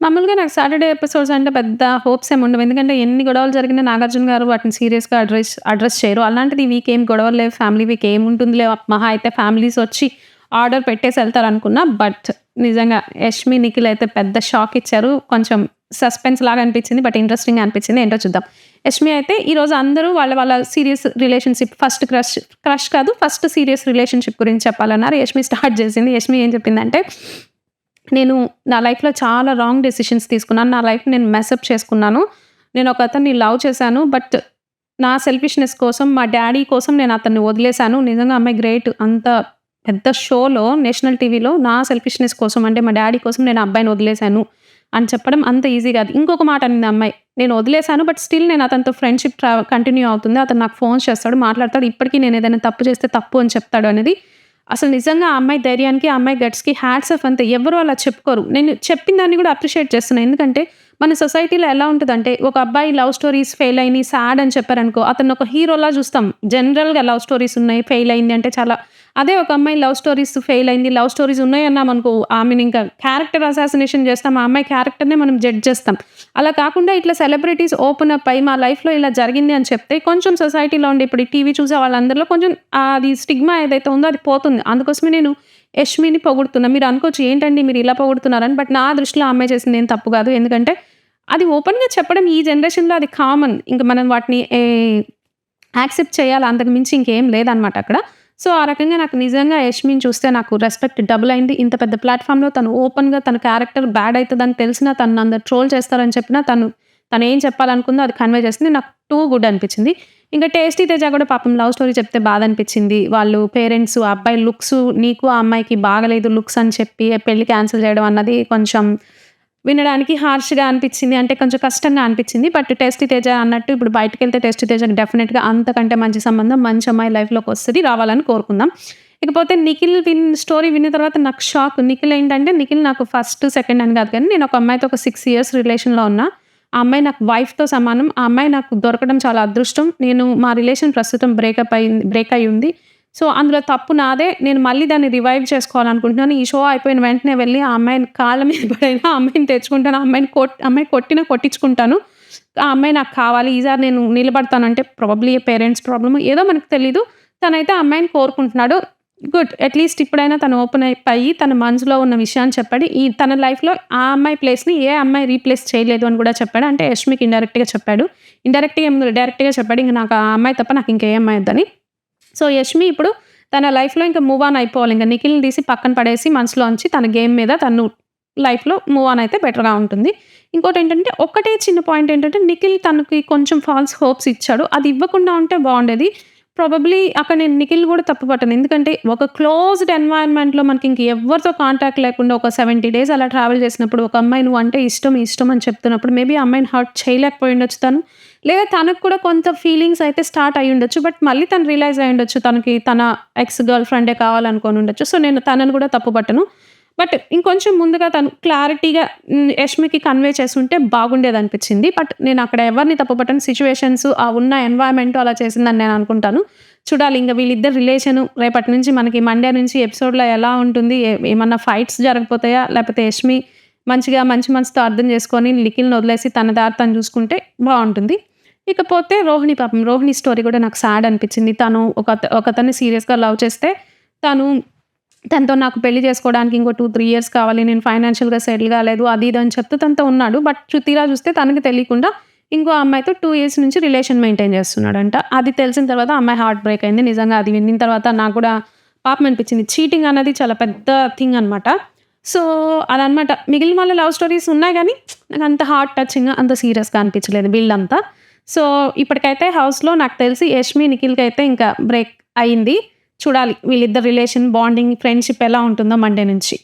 మామూలుగా నాకు Saturday episodes అంటే పెద్ద హోప్స్ ఏమి ఉండవు. ఎందుకంటే ఎన్ని గొడవలు జరిగినా నాగార్జున గారు వాటిని సీరియస్‌గా అడ్రస్ అడ్రస్ చేయరు. అలాంటిది వీక్ ఏం గొడవలు లేవు. ఫ్యామిలీ వీక్ ఏముంటుందిలే మహా అయితే ఫ్యామిలీస్ వచ్చి ఆర్డర్ పెట్టేసి వెళ్తారు అనుకున్నా బట్ నిజంగా యష్మి, నిఖిల్ అయితే పెద్ద షాక్ ఇచ్చారు. కొంచెం సస్పెన్స్ లాగా అనిపించింది. బట్ ఇంట్రెస్టింగ్‌గా అనిపించింది. ఏంటో చూద్దాం. యష్మి అయితే ఈరోజు అందరూ వాళ్ళ వాళ్ళ serious relationship first crush crush కాదు ఫస్ట్ సీరియస్ రిలేషన్‌షిప్ గురించి చెప్పాలన్నారు. యష్మి స్టార్ట్ చేసింది. యష్మి ఏం చెప్పిందంటే నేను నా లైఫ్‌లో చాలా రాంగ్ డెసిషన్స్ తీసుకున్నాను. నా లైఫ్ నేను మెసప్ చేసుకున్నాను. నేను ఒక అతన్ని లవ్ చేశాను. బట్ నా సెల్ఫిష్‌నెస్ కోసం మా డాడీ కోసం నేను అతన్ని వదిలేసాను. నిజంగా అమ్మాయి గ్రేట్. అంత పెద్ద షోలో నేషనల్ టీవీలో నా సెల్ఫిష్‌నెస్ కోసం అంటే మా డాడీ కోసం నేను అబ్బాయిని వదిలేసాను అని చెప్పడం అంత ఈజీ కాదు. ఇంకొక మాట అనింది అమ్మాయి. నేను వదిలేసాను. బట్ స్టిల్ నేను అతనితో ఫ్రెండ్‌షిప్ ట్రా కంటిన్యూ అవుతుంది. అతను నాకు ఫోన్స్ చేస్తాడు, మాట్లాడతాడు. ఇప్పటికీ నేను ఏదైనా తప్పు చేస్తే తప్పు అని చెప్తాడు అనేది అసలు నిజంగా ఆ అమ్మాయి ధైర్యానికి, ఆ అమ్మాయి గట్స్‌కి హ్యాట్స్ ఆఫ్ అంతే. ఎవరు అలా చెప్పుకోరు. నేను చెప్పిన దాన్ని కూడా అప్రిషియేట్ చేస్తున్నాను ఎందుకంటే మన సొసైటీలో ఎలా ఉంటుందంటే ఒక అబ్బాయి లవ్ స్టోరీస్ ఫెయిల్ అయినయి సాడ్ అని చెప్పారనుకో అతను ఒక హీరోలా చూస్తాం. జనరల్‌గా లవ్ స్టోరీస్ ఉన్నాయి. ఫెయిల్ అయింది అంటే చాలా అదే ఒక అమ్మాయి లవ్ స్టోరీస్ ఫెయిల్ అయింది. లవ్ స్టోరీస్ ఉన్నాయి అన్నామనుకో ఆమెను ఇంకా క్యారెక్టర్ అసాసినేషన్ చేస్తాం. ఆ అమ్మాయి క్యారెక్టర్‌నే మనం జడ్జ్ చేస్తాం. అలా కాకుండా ఇట్లా సెలబ్రిటీస్ ఓపెన్ అప్ అయి మా లైఫ్‌లో ఇలా జరిగింది అని చెప్తే కొంచెం సొసైటీలో ఉండే ఇప్పుడు టీవీ చూసే వాళ్ళందరిలో కొంచెం అది స్టిగ్మా ఏదైతే ఉందో అది పోతుంది. అందుకోసమే నేను యష్మిని పొగుడుతున్నా. మీరు అనుకోవచ్చు ఏంటండి మీరు ఇలా పొగుడుతున్నారని. బట్ నా దృష్టిలో ఆ అమ్మాయి చేసింది ఏం తప్పు కాదు. ఎందుకంటే అది ఓపెన్‌గా చెప్పడం ఈ జనరేషన్‌లో అది కామన్. ఇంకా మనం వాటిని యాక్సెప్ట్ చేయాలి. అంతకు మించి ఇంకేం లేదనమాట అక్కడ. సో, ఆ రకంగా నాకు నిజంగా యష్మిని చూస్తే నాకు రెస్పెక్ట్ డబుల్ అయింది. ఇంత పెద్ద ప్లాట్ఫామ్లో తను ఓపెన్‌గా తన క్యారెక్టర్ బ్యాడ్ అవుతుందని తెలిసినా తను అందరు ట్రోల్ చేస్తారని చెప్పినా తను తను ఏం చెప్పాలనుకుందో అది కన్వే చేస్తుంది నాకు టూ గుడ్ అనిపించింది. ఇంకా టేస్టీ తేజ కూడా పాపం లవ్ స్టోరీ చెప్తే బాధ అనిపించింది. వాళ్ళు పేరెంట్స్ ఆ అబ్బాయి లుక్స్ నీకు ఆ అమ్మాయికి బాగలేదు లుక్స్ అని చెప్పి పెళ్ళి క్యాన్సిల్ చేయడం అన్నది కొంచెం వినడానికి హార్ష్‌గా అనిపించింది. అంటే కొంచెం కష్టంగా అనిపించింది. బట్ టేస్టీ తేజ అన్నట్టు ఇప్పుడు బయటికెళ్తే టేస్టీ తేజకి డెఫినెట్గా అంతకంటే మంచి సంబంధం మంచి అమ్మాయి లైఫ్‌లోకి వస్తుంది రావాలని కోరుకుందాం. ఇకపోతే నిఖిల్ విన్ స్టోరీ విన్న తర్వాత నాకు షాక్. నిఖిల్ ఏంటంటే నిఖిల్ నాకు ఫస్ట్, సెకండ్ అని కాదు కానీ నేను ఒక అమ్మాయితో ఒక సిక్స్ ఇయర్స్ రిలేషన్‌లో ఉన్నా. ఆ అమ్మాయి నాకు వైఫ్‌తో సమానం. ఆ అమ్మాయి నాకు దొరకడం చాలా అదృష్టం. నేను మా రిలేషన్ ప్రస్తుతం బ్రేకప్ అయింది బ్రేక్ అయ్యుంది. సో, అందులో తప్పు నాదే. నేను మళ్ళీ దాన్ని రివైవ్ చేసుకోవాలనుకుంటున్నాను. ఈ షో అయిపోయిన వెంటనే వెళ్ళి ఆ అమ్మాయిని కాళ్ళ మీద పడైనా ఆ అమ్మాయిని తెచ్చుకుంటాను. ఆ అమ్మాయిని కొట్ అమ్మాయి కొట్టినా కొట్టించుకుంటాను. ఆ అమ్మాయి నాకు కావాలి. ఈసారి నేను నిలబడతానంటే ప్రాబ్లీ పేరెంట్స్ ప్రాబ్లమ్ ఏదో మనకు తెలీదు. తనైతే ఆ అమ్మాయిని కోరుకుంటున్నాడు. గుడ్. అట్‌లీస్ట్ ఇప్పుడైనా తను ఓపెన్ అయిపోయి తన మనసులో ఉన్న విషయాన్ని చెప్పాడు. ఈ తన లైఫ్‌లో ఆ అమ్మాయి ప్లేస్‌ని ఏ అమ్మాయి రీప్లేస్ చేయలేదు అని కూడా చెప్పాడు. అంటే యష్మికి ఇండైరెక్ట్‌గా చెప్పాడు. ఇండైరెక్ట్‌గా ఏం డైరెక్ట్‌గా చెప్పాడు. ఇంకా నాకు ఆ అమ్మాయి తప్ప నాకు ఇంకే అమ్మాయి వద్దని. సో, యష్మి ఇప్పుడు తన లైఫ్‌లో ఇంకా మూవ్ ఆన్ అయిపోవాలి. ఇంకా నిఖిల్‌ని తీసి పక్కన పడేసి మనసులోంచి తన గేమ్ మీద తను లైఫ్‌లో మూవ్ ఆన్ అయితే బెటర్‌గా ఉంటుంది. ఇంకోటి ఏంటంటే ఒకటే చిన్న పాయింట్ ఏంటంటే నిఖిల్ తనకి కొంచెం ఫాల్స్ హోప్స్ ఇచ్చాడు. అది ఇవ్వకుండా ఉంటే బాగుండేది ప్రాబబ్లీ అక్కడ నేను నిఖిల్ కూడా తప్పు పట్టను. ఎందుకంటే ఒక క్లోజ్డ్ ఎన్వైర్న్‌మెంట్‌లో మనకి ఇంక ఎవ్వరితో కాంటాక్ట్ లేకుండా ఒక 70 డేస్ అలా ట్రావెల్ చేసినప్పుడు ఒక అమ్మాయి నువ్వు అంటే ఇష్టం, ఇష్టం అని చెప్తున్నప్పుడు మేబీ అమ్మాయిని హర్ట్ చేయలేకపోయి ఉండొచ్చు తను. లేదా తనకు కూడా కొంత ఫీలింగ్స్ అయితే స్టార్ట్ అయ్యుండొచ్చు. బట్ మళ్ళీ తను రియలైజ్ అయ్యుండొచ్చు. తనకి తన ఎక్స్ గర్ల్ ఫ్రెండే కావాలనుకొని ఉండొచ్చు. సో, నేను తనని కూడా తప్పు పట్టను. బట్ ఇంకొంచెం ముందుగా తను క్లారిటీగా యష్మికి కన్వే చేసుంటే బాగుండేదనిపించింది. బట్ నేను అక్కడ ఎవరిని తప్పు సిచ్యువేషన్స్ ఆ ఉన్న ఎన్వైర్న్‌మెంట్ అలా చేసిందని నేను అనుకుంటాను. చూడాలి ఇంకా వీళ్ళిద్దరి రిలేషను రేపటి నుంచి మనకి మండే నుంచి ఎపిసోడ్‌లో ఎలా ఉంటుంది? ఏ ఏమన్నా ఫైట్స్ జరగపోతాయా? లేకపోతే యష్మి మంచిగా మంచి మనసుతో అర్థం చేసుకొని లిఖిల్ని వదిలేసి తన దారి తను చూసుకుంటే బాగుంటుంది ఇకపోతే రోహిణి పాపం రోహిణి స్టోరీ కూడా నాకు సాడ్ అనిపించింది. తను ఒక ఒకతన్ని సీరియస్‌గా లవ్ చేస్తే తను తనతో నాకు పెళ్ళి చేసుకోవడానికి ఇంకో 2, 3 ఇయర్స్ కావాలి. నేను ఫైనాన్షియల్‌గా సెటిల్ కాలేదు. అది ఇది అని చెప్తూ తనతో ఉన్నాడు. బట్ తీరా చూస్తే తనకి తెలియకుండా ఇంకో అమ్మాయితో టూ ఇయర్స్ నుంచి రిలేషన్ మెయింటైన్ చేస్తున్నాడంట. అది తెలిసిన తర్వాత అమ్మాయి హార్ట్ బ్రేక్ అయింది. నిజంగా అది విన్న తర్వాత నాకు కూడా పాపం అనిపించింది. చీటింగ్ అనేది చాలా పెద్ద థింగ్ అనమాట. సో, అదనమాట. మిగిలిన వాళ్ళ లవ్ స్టోరీస్ ఉన్నాయి కానీ నాకు అంత హార్ట్ టచింగ్ అంత సీరియస్‌గా అనిపించలేదు వీళ్ళంతా. సో, ఇప్పటికైతే హౌస్‌లో నాకు తెలిసి యష్మి, నిఖిల్కి అయితే ఇంకా బ్రేక్ అయింది. చూడాలి వీళ్ళిద్దరి రిలేషన్, బాండింగ్, ఫ్రెండ్‌షిప్ ఎలా ఉంటుందో మండే నుంచి.